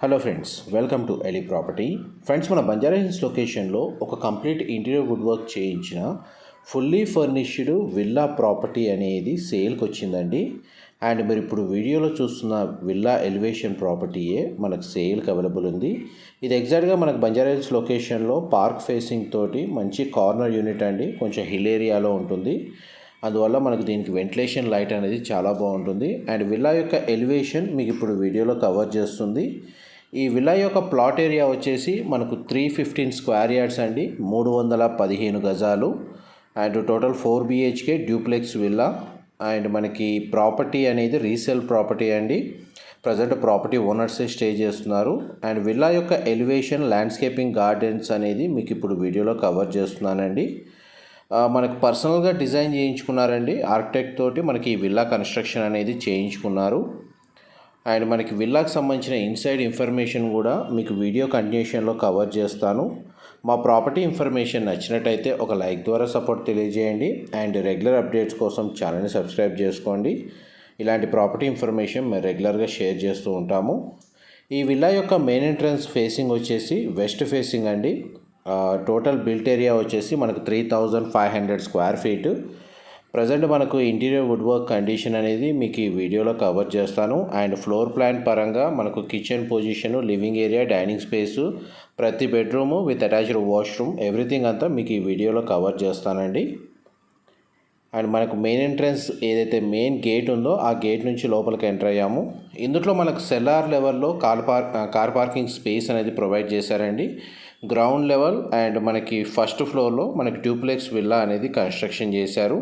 Hello friends welcome to ఎలి property friends మన బంజారా హిల్స్ లొకేషన్లో ఒక కంప్లీట్ ఇంటీరియర్ వుడ్ వర్క్ చేయించిన ఫుల్లీ ఫర్నిష్డ్ విల్లా ప్రాపర్టీ అనేది సేల్కి వచ్చిందండి. అండ్ మీరు ఇప్పుడు వీడియోలో చూస్తున్న విల్లా ఎలివేషన్ ప్రాపర్టీయే మనకు సేల్కి అవైలబుల్ ఉంది. ఇది ఎగ్జాక్ట్గా మనకు బంజారా హిల్స్ లొకేషన్లో పార్క్ ఫేసింగ్ తోటి మంచి కార్నర్ యూనిట్ అండి. కొంచెం హిల్ ఏరియాలో ఉంటుంది. అందువల్ల మనకు దీనికి వెంటిలేషన్ లైట్ అనేది చాలా బాగుంటుంది. అండ్ విల్లా యొక్క ఎలివేషన్ మీకు ఇప్పుడు వీడియోలో కవర్ చేస్తుంది. ఈ విల్లా యొక్క ప్లాట్ ఏరియా వచ్చేసి మనకు త్రీ ఫిఫ్టీన్ స్క్వేర్ యార్డ్స్ అండి. మూడు వందల పదిహేను గజాలు. And total four BHK duplex villa. And మనకి ప్రాపర్టీ అనేది రీసేల్ ప్రాపర్టీ అండి. ప్రజెంట్ ప్రాపర్టీ ఓనర్సే స్టే చేస్తున్నారు. అండ్ విల్లా యొక్క ఎలివేషన్ ల్యాండ్స్కేపింగ్ గార్డెన్స్ అనేది మీకు ఇప్పుడు వీడియోలో కవర్ చేస్తున్నానండి. మనకు పర్సనల్గా డిజైన్ చేయించుకున్నారండి. ఆర్కిటెక్ట్ తోటి మనకి ఈ విల్లా కన్స్ట్రక్షన్ అనేది చేయించుకున్నారు. అండ్ మనకి విల్లాకి సంబంధించిన ఇన్సైడ్ ఇన్ఫర్మేషన్ కూడా మీకు వీడియో కంటిన్యూషన్లో కవర్ చేస్తాను. మా ప్రాపర్టీ ఇన్ఫర్మేషన్ నచ్చినట్టయితే ఒక లైక్ ద్వారా సపోర్ట్ తెలియజేయండి. అండ్ రెగ్యులర్ అప్డేట్స్ కోసం ఛానల్ని సబ్స్క్రైబ్ చేసుకోండి. ఇలాంటి ప్రాపర్టీ ఇన్ఫర్మేషన్ మేము రెగ్యులర్గా షేర్ చేస్తూ ఉంటాము. ఈ విల్లా యొక్క మెయిన్ ఎంట్రన్స్ ఫేసింగ్ వచ్చేసి వెస్ట్ ఫేసింగ్ అండి. టోటల్ బిల్ట్ ఏరియా వచ్చేసి మనకు three thousand five hundred square feet present మనకు ఇంటీరియర్ వుడ్ వర్క్ కండిషన్ అనేది మీకు ఈ వీడియోలో కవర్ చేస్తాను. అండ్ ఫ్లోర్ ప్లాన్ పరంగా మనకు kitchen position living area dining space ప్రతి bedroom with attached washroom everything అంతా మీకు ఈ వీడియోలో కవర్ చేస్తానండి. అండ్ మనకు మెయిన్ ఎంట్రన్స్ ఏదైతే మెయిన్ గేట్ ఉందో ఆ గేట్ నుంచి లోపలికి ఎంటర్ అయ్యాము. ఇందులో మనకు సెల్లార్ లెవెల్లో car park car parking space అనేది ప్రొవైడ్ చేశారండి. గ్రౌండ్ లెవెల్ అండ్ మనకి ఫస్ట్ ఫ్లోర్లో మనకి ట్యూప్లెక్స్ విల్లా అనేది కన్స్ట్రక్షన్ చేశారు.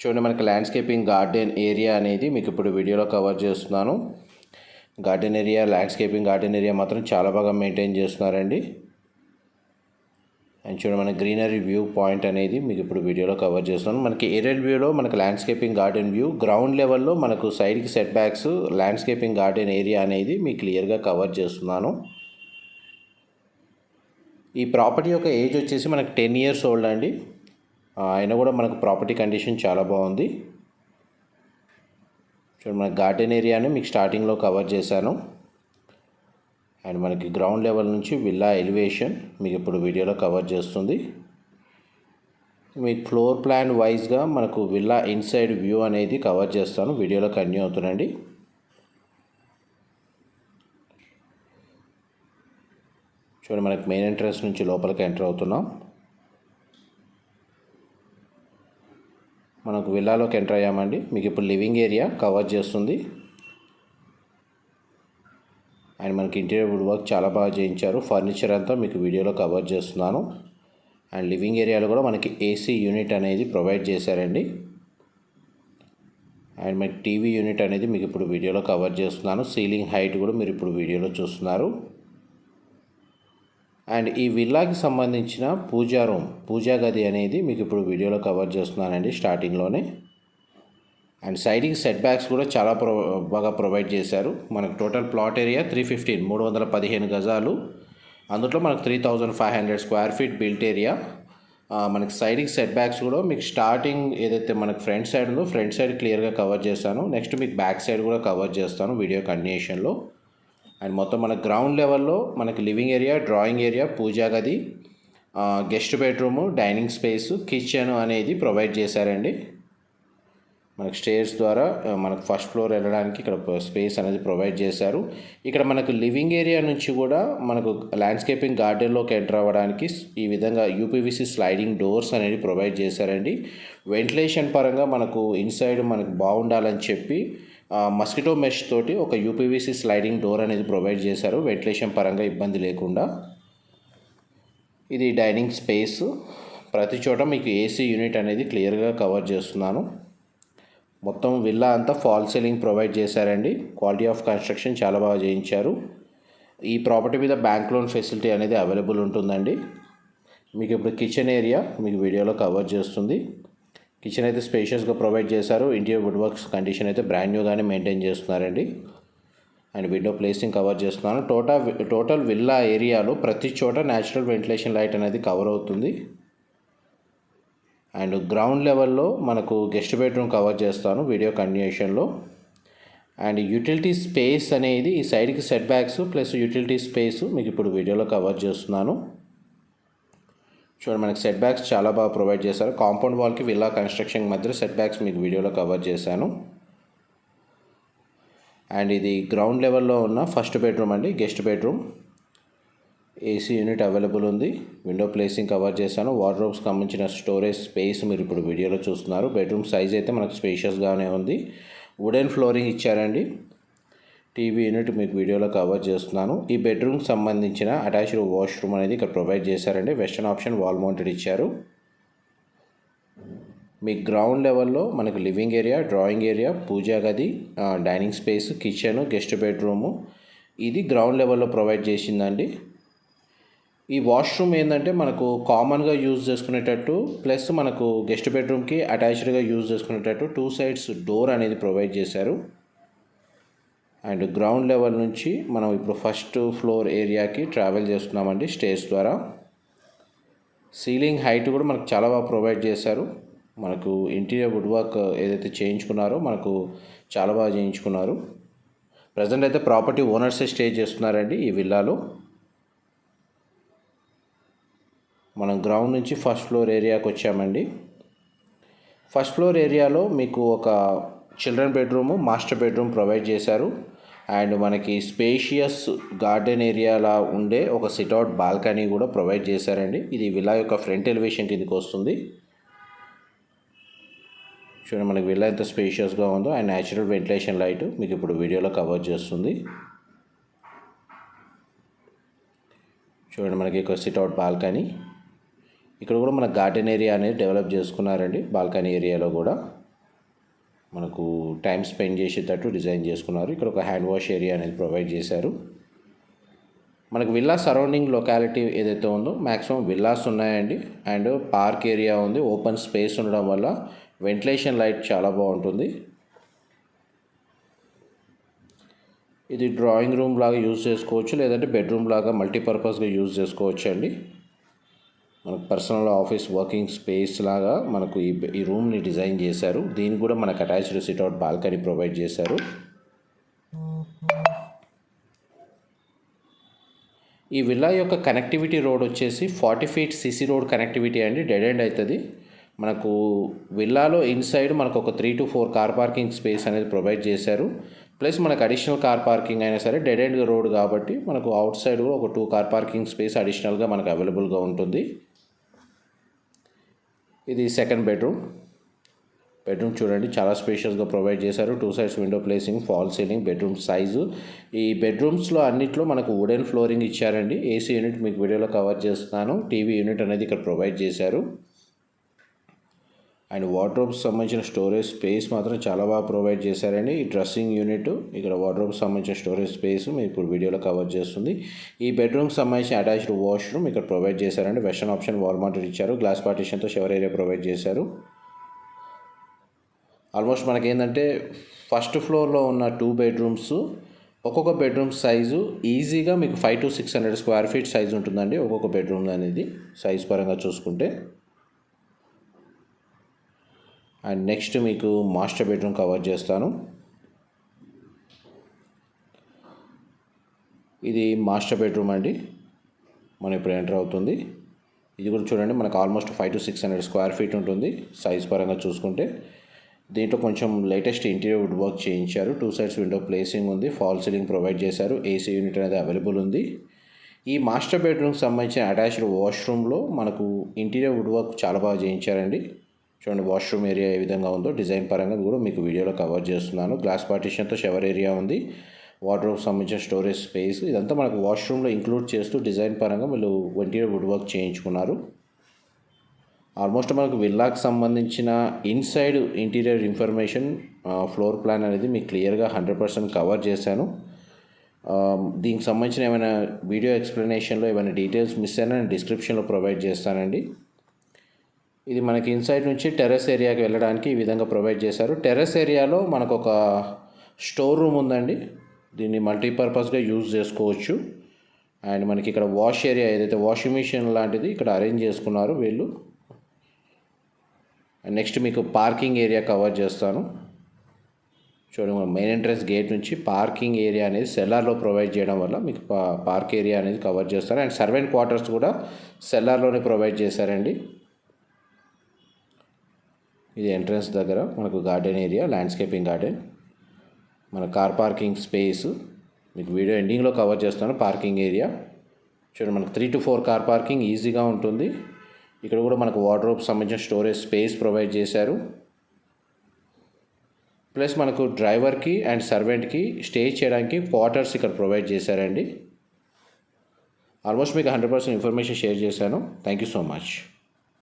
చూడండి మనకి ల్యాండ్స్కేపింగ్ గార్డెన్ ఏరియా అనేది మీకు ఇప్పుడు వీడియోలో కవర్ చేస్తున్నాను. Garden area landscaping garden area మాత్రం చాలా బాగా మెయింటైన్ చేస్తున్నారండి. అండ్ చూడండి మన గ్రీనరీ వ్యూ పాయింట్ అనేది మీకు ఇప్పుడు వీడియోలో కవర్ చేస్తున్నాను. మనకి ఏరియల్ వ్యూలో మనకి ల్యాండ్స్కేపింగ్ గార్డెన్ వ్యూ గ్రౌండ్ లెవెల్లో మనకు సైడ్కి setbacks landscaping garden area అనేది మీకు క్లియర్గా కవర్ చేస్తున్నాను. ఈ ప్రాపర్టీ యొక్క ఏజ్ వచ్చేసి మనకు టెన్ ఇయర్స్ ఓల్డ్ అండి. అయినా కూడా మనకు ప్రాపర్టీ కండిషన్ చాలా బాగుంది. చూడండి మన గార్డెన్ ఏరియాని మీకు స్టార్టింగ్లో కవర్ చేశాను. అండ్ మనకి గ్రౌండ్ లెవెల్ నుంచి విల్లా ఎలివేషన్ మీకు ఇప్పుడు వీడియోలో కవర్ చేస్తుంది. మీకు ఫ్లోర్ ప్లాన్ వైజ్గా మనకు విల్లా ఇన్సైడ్ వ్యూ అనేది కవర్ చేస్తాను. వీడియోలో కంటిన్యూ అవుతుందండి. చూడండి మనకి మెయిన్ ఎంట్రన్స్ నుంచి లోపలికి ఎంటర్ అవుతున్నాం. మనకు విల్లాలోకి ఎంటర్ అయ్యామండి. మీకు ఇప్పుడు లివింగ్ ఏరియా కవర్ చేస్తుంది. అండ్ మనకి ఇంటీరియర్ వుడ్ వర్క్ చాలా బాగా చేయించారు. ఫర్నిచర్ అంతా మీకు వీడియోలో కవర్ చేస్తున్నాను. అండ్ లివింగ్ ఏరియాలో కూడా మనకి ఏసీ యూనిట్ అనేది ప్రొవైడ్ చేశారండి. అండ్ మనకి టీవీ యూనిట్ అనేది మీకు ఇప్పుడు వీడియోలో కవర్ చేస్తున్నాను. సీలింగ్ హైట్ కూడా మీరు ఇప్పుడు వీడియోలో చూస్తున్నారు. అండ్ ఈ విల్లాకి సంబంధించిన పూజా రూమ్ పూజా గది అనేది మీకు ఇప్పుడు వీడియోలో కవర్ చేస్తున్నానండి స్టార్టింగ్లోనే. అండ్ సైడింగ్ సెట్ బ్యాక్స్ కూడా చాలా ప్రొ బాగా ప్రొవైడ్ చేశారు. మనకు total plot area three fifteen మూడు వందల పదిహేను గజాలు. అందులో మనకు three thousand five hundred square feet built area మనకి సైడింగ్ సెట్ బ్యాక్స్ కూడా మీకు స్టార్టింగ్ ఏదైతే మనకు ఫ్రంట్ సైడ్ ఉందో ఫ్రంట్ సైడ్ క్లియర్గా కవర్ చేస్తాను. నెక్స్ట్ మీకు బ్యాక్ సైడ్ కూడా కవర్ చేస్తాను వీడియో కంటిన్యూషన్లో అండ్ మొత్తం మన గ్రౌండ్ లెవెల్లో మనకి living area drawing area puja గది guest bedroom dining space kitchen అనేది ప్రొవైడ్ చేశారండి. మనకు స్టేర్స్ ద్వారా మనకు ఫస్ట్ ఫ్లోర్ వెళ్ళడానికి ఇక్కడ స్పేస్ అనేది ప్రొవైడ్ చేశారు. ఇక్కడ మనకు లివింగ్ ఏరియా నుంచి కూడా మనకు ల్యాండ్స్కేపింగ్ గార్డెన్లోకి ఎంటర్ అవ్వడానికి ఈ విధంగా యూపీవీసీ స్లైడింగ్ డోర్స్ అనేది ప్రొవైడ్ చేశారండి. వెంటిలేషన్ పరంగా మనకు ఇన్సైడ్ మనకు బాగుండాలని చెప్పి మస్కిటో మెష్ తోటి ఒక యూపీవీసీ స్లైడింగ్ డోర్ అనేది ప్రొవైడ్ చేశారు. వెంటిలేషన్ పరంగా ఇబ్బంది లేకుండా. ఇది డైనింగ్ స్పేస్. ప్రతి చోట మీకు ఏసీ యూనిట్ అనేది క్లియర్గా కవర్ చేస్తున్నాను. మొత్తం విల్లా అంతా ఫాల్ సీలింగ్ ప్రొవైడ్ చేశారండి. క్వాలిటీ ఆఫ్ కన్స్ట్రక్షన్ చాలా బాగా చేయించారు. ఈ ప్రాపర్టీ మీద బ్యాంక్ లోన్ ఫెసిలిటీ అనేది అవైలబుల్ ఉంటుందండి. మీకు ఇప్పుడు కిచెన్ ఏరియా మీకు వీడియోలో కవర్ చేస్తుంది. కిచెన్ అయితే స్పేషియస్గా ప్రొవైడ్ చేశారు. ఇంటీరియర్ వుడ్ వర్క్స్ కండిషన్ అయితే బ్రాండ్ న్యూగానే మెయింటైన్ చేస్తున్నారండి. అండ్ విండో ప్లేసింగ్ కవర్ చేస్తున్నాను. టోటల్ టోటల్ విల్లా ఏరియాలో ప్రతి చోట న్యాచురల్ వెంటిలేషన్ లైట్ అనేది కవర్ అవుతుంది. అండ్ గ్రౌండ్ లెవెల్లో మనకు గెస్ట్ బెడ్రూమ్ కవర్ చేస్తాను వీడియో కంటిన్యూషన్లో అండ్ యూటిలిటీ స్పేస్ అనేది ఈ సైడ్కి setbacks plus utility space మీకు ఇప్పుడు వీడియోలో కవర్ చేస్తున్నాను. చూడండి మనకి సెట్ బ్యాక్స్ చాలా బాగా ప్రొవైడ్ చేశారు. కాంపౌండ్ వాల్కి విల్లా కన్స్ట్రక్షన్ మధ్య సెట్ బ్యాక్స్ మీకు వీడియోలో కవర్ చేశాను. అండ్ ఇది గ్రౌండ్ లెవెల్లో ఉన్న ఫస్ట్ బెడ్రూమ్ అండి guest bedroom AC unit available ఉంది. విండో ప్లేసింగ్ కవర్ చేశాను. వార్డ్రోబ్స్ సంబంధించిన స్టోరేజ్ స్పేస్ మీరు ఇప్పుడు వీడియోలో చూస్తున్నారు. బెడ్రూమ్ సైజ్ అయితే మనకు స్పేషియస్గానే ఉంది. వుడెన్ ఫ్లోరింగ్ ఇచ్చారండి. టీవీ యూనిట్ మీకు వీడియోలో కవర్ చేస్తున్నాను. ఈ బెడ్రూమ్కి సంబంధించిన అటాచ్డ్ వాష్రూమ్ అనేది ఇక్కడ ప్రొవైడ్ చేశారండి. వెస్టర్న్ ఆప్షన్ వాల్ మౌంటెడ్ ఇచ్చారు. మీ గ్రౌండ్ లెవెల్లో మనకు living area drawing area puja గది dining space kitchen guest bedroom ఇది గ్రౌండ్ లెవెల్లో ప్రొవైడ్ చేసిందండి. ఈ వాష్రూమ్ ఏంటంటే మనకు కామన్గా యూజ్ చేసుకునేటట్టు ప్లస్ మనకు గెస్ట్ బెడ్రూమ్కి అటాచ్డ్గా యూజ్ చేసుకునేటట్టు టూ సైడ్స్ డోర్ అనేది ప్రొవైడ్ చేశారు. అండ్ గ్రౌండ్ లెవెల్ నుంచి మనం ఇప్పుడు ఫస్ట్ ఫ్లోర్ ఏరియాకి ట్రావెల్ చేస్తున్నామండి స్టేజ్ ద్వారా. సీలింగ్ హైట్ కూడా మనకు చాలా బాగా ప్రొవైడ్ చేశారు. మనకు ఇంటీరియర్ వుడ్ వర్క్ ఏదైతే చేయించుకున్నారో మనకు చాలా బాగా చేయించుకున్నారు. ప్రజెంట్ అయితే ప్రాపర్టీ ఓనర్సే స్టే చేస్తున్నారండి ఈ విల్లాలో. మనం గ్రౌండ్ నుంచి ఫస్ట్ ఫ్లోర్ ఏరియాకి వచ్చామండి. ఫస్ట్ ఫ్లోర్ ఏరియాలో మీకు ఒక children bedroom master bedroom provide చేశారు. అండ్ మనకి స్పేషియస్ గార్డెన్ ఏరియాలా ఉండే ఒక సిట్అవుట్ బాల్కనీ కూడా ప్రొవైడ్ చేశారండి. ఇది విలా యొక్క ఫ్రంట్ ఎలివేషన్ కిందకి వస్తుంది. చూడండి మనకి విల్లా ఎంత స్పేషియస్గా ఉందో అండ్ న్యాచురల్ వెంటిలేషన్ లైట్ మీకు ఇప్పుడు వీడియోలో కవర్ చేస్తుంది. చూడండి మనకి ఒక సిట్అవుట్ బాల్కనీ ఇక్కడ కూడా మన గార్డెన్ ఏరియా అనేది డెవలప్ చేసుకున్నారండి బాల్కనీ ఏరియాలో కూడా. మనకు టైం స్పెండ్ చేసేటట్టు డిజైన్ చేసుకున్నారు. ఇక్కడ ఒక హ్యాండ్ వాష్ ఏరియా అనేది ప్రొవైడ్ చేశారు. మనకు విల్లా సరౌండింగ్ లొకాలిటీ ఏదైతే ఉందో మ్యాక్సిమం విల్లాస్ ఉన్నాయండి. అండ్ పార్క్ ఏరియా ఉంది. ఓపెన్ స్పేస్ ఉండడం వల్ల వెంటిలేషన్ లైట్ చాలా బాగుంటుంది. ఇది డ్రాయింగ్ రూమ్ లాగా యూజ్ చేసుకోవచ్చు. లేదంటే బెడ్రూమ్ లాగా మల్టీపర్పస్గా యూజ్ చేసుకోవచ్చు అండి మనకు పర్సనల్ ఆఫీస్ వర్కింగ్ స్పేస్ లాగా మనకు ఈ ఈ రూమ్ని డిజైన్ చేశారు. దీనికి కూడా మనకు అటాచ్డ్ సిట్అవుట్ బాల్కనీ ప్రొవైడ్ చేశారు. ఈ విల్లా యొక్క కనెక్టివిటీ రోడ్ వచ్చేసి forty feet CC road connectivity అండి. డెడ్ ఎండ్ అవుతుంది మనకు విల్లాలో ఇన్సైడ్ మనకు ఒక three to four car parking space అనేది ప్రొవైడ్ చేశారు. ప్లస్ మనకు అడిషనల్ కార్ పార్కింగ్ అయినా సరే డెడ్ ఎండ్ రోడ్ కాబట్టి మనకు అవుట్ సైడ్ కూడా ఒక టూ కార్ పార్కింగ్ స్పేస్ అడిషనల్గా మనకు అవైలబుల్గా ఉంటుంది. ఇది సెకండ్ బెడ్రూమ్ బెడ్రూమ్ చూడండి చాలా స్పేషియస్గా ప్రొవైడ్ చేశారు. Two sides window placing fall ceiling bedroom size ఈ బెడ్రూమ్స్లో అన్నిట్లో మనకు వుడెన్ ఫ్లోరింగ్ ఇచ్చారండి. ఏసీ యూనిట్ మీకు వీడియోలో కవర్ చేస్తున్నాను. టీవీ యూనిట్ అనేది ఇక్కడ ప్రొవైడ్ చేశారు. అండ్ వార్డ్రోబ్స్ సంబంధించిన స్టోరేజ్ స్పేస్ మాత్రం చాలా బాగా ప్రొవైడ్ చేశారండి. ఈ డ్రెస్సింగ్ యూనిట్ ఇక్కడ వార్డ్రోబ్స్ సంబంధించిన స్టోరేజ్ స్పేస్ మీకు ఇప్పుడు వీడియోలో కవర్ చేస్తుంది. ఈ బెడ్రూమ్కి సంబంధించిన అటాచ్డ్ వాష్రూమ్ ఇక్కడ ప్రొవైడ్ చేశారండి. వెస్టర్న్ ఆప్షన్ వాల్ మౌంటెడ్ ఇచ్చారు. గ్లాస్ పార్టీషన్తో షవర్ ఏరియా ప్రొవైడ్ చేశారు. ఆల్మోస్ట్ మనకి ఏంటంటే ఫస్ట్ ఫ్లోర్లో ఉన్న టూ బెడ్రూమ్స్ ఒక్కొక్క బెడ్రూమ్ సైజు ఈజీగా మీకు five to six hundred square feet size ఉంటుందండి ఒక్కొక్క బెడ్రూమ్ అనేది సైజ్ పరంగా చూసుకుంటే. అండ్ నెక్స్ట్ మీకు మాస్టర్ బెడ్రూమ్ కవర్ చేస్తాను. ఇది మాస్టర్ బెడ్రూమ్ అండి. మనం ఇప్పుడు ఎంటర్ అవుతుంది. ఇది కూడా చూడండి మనకు almost five to six hundred square feet ఉంటుంది సైజ్ పరంగా చూసుకుంటే. దీంట్లో కొంచెం లేటెస్ట్ ఇంటీరియర్ వుడ్ వర్క్ చేయించారు. టూ సైడ్స్ విండో ప్లేసింగ్ ఉంది ఫాల్ సీలింగ్ ప్రొవైడ్ చేశారు ఏసీ యూనిట్ అనేది అవైలబుల్ ఉంది. ఈ మాస్టర్ బెడ్రూమ్కి సంబంధించిన అటాచ్డ్ వాష్రూమ్లో మనకు ఇంటీరియర్ వుడ్ వర్క్ చాలా బాగా చేయించారండి. చూడండి వాష్రూమ్ ఏరియా ఏ విధంగా ఉందో డిజైన్ పరంగా కూడా మీకు వీడియోలో కవర్ చేస్తున్నాను. గ్లాస్ పార్టీషన్తో షవర్ ఏరియా ఉంది. వాటర్ సంబంధించిన స్టోరేజ్ స్పేస్ ఇదంతా మనకు వాష్రూమ్లో ఇంక్లూడ్ చేస్తూ డిజైన్ పరంగా వీళ్ళు ఇంటీరియర్ వుడ్ వర్క్ చేయించుకున్నారు. ఆల్మోస్ట్ మనకు విల్లాకి సంబంధించిన inside interior information floor plan అనేది మీకు క్లియర్గా హండ్రెడ్ పర్సెంట్ కవర్ చేశాను. దీనికి సంబంధించిన ఏమైనా వీడియో ఎక్స్ప్లెనేషన్లో ఏమైనా డీటెయిల్స్ మిస్ అయినా నేను డిస్క్రిప్షన్లో ప్రొవైడ్ చేస్తానండి. ఇది మనకి ఇన్సైడ్ నుంచి టెర్రస్ ఏరియాకి వెళ్ళడానికి ఈ విధంగా ప్రొవైడ్ చేశారు. టెర్రస్ ఏరియాలో మనకు ఒక స్టోర్ రూమ్ ఉందండి. దీన్ని మల్టీపర్పస్గా యూజ్ చేసుకోవచ్చు. అండ్ మనకి ఇక్కడ వాష్ ఏరియా ఏదైతే వాషింగ్ మిషన్ లాంటిది ఇక్కడ అరేంజ్ చేసుకున్నారు వీళ్ళు. అండ్ నెక్స్ట్ మీకు పార్కింగ్ ఏరియా కవర్ చేస్తాను. చూడండి మెయిన్ ఎంట్రన్స్ గేట్ నుంచి పార్కింగ్ ఏరియా అనేది సెల్లార్లో ప్రొవైడ్ చేయడం వల్ల మీకు పార్క్ ఏరియా అనేది కవర్ చేస్తారు అండ్ సర్వెంట్ క్వార్టర్స్ కూడా సెల్లార్లోనే ప్రొవైడ్ చేశారండి. ఇది ఎంట్రన్స్ దగ్గర మనకు గార్డెన్ ఏరియా ల్యాండ్స్కేపింగ్ గార్డెన్ మన కార్ పార్కింగ్ స్పేస్ మీకు వీడియో ఎండింగ్లో కవర్ చేస్తాను పార్కింగ్ ఏరియా చూడండి మనకు three to four car parking ఈజీగా ఉంటుంది. ఇక్కడ కూడా మనకు వార్డ్రోబ్ సంబంధించిన స్టోరేజ్ స్పేస్ ప్రొవైడ్ చేశారు. ప్లస్ మనకు డ్రైవర్కి అండ్ సర్వెంట్కి స్టే చేయడానికి క్వార్టర్స్ ఇక్కడ ప్రొవైడ్ చేశారండి. ఆల్మోస్ట్ మీకు హండ్రెడ్ పర్సెంట్ ఇన్ఫర్మేషన్ షేర్ చేశాను. Thank you so much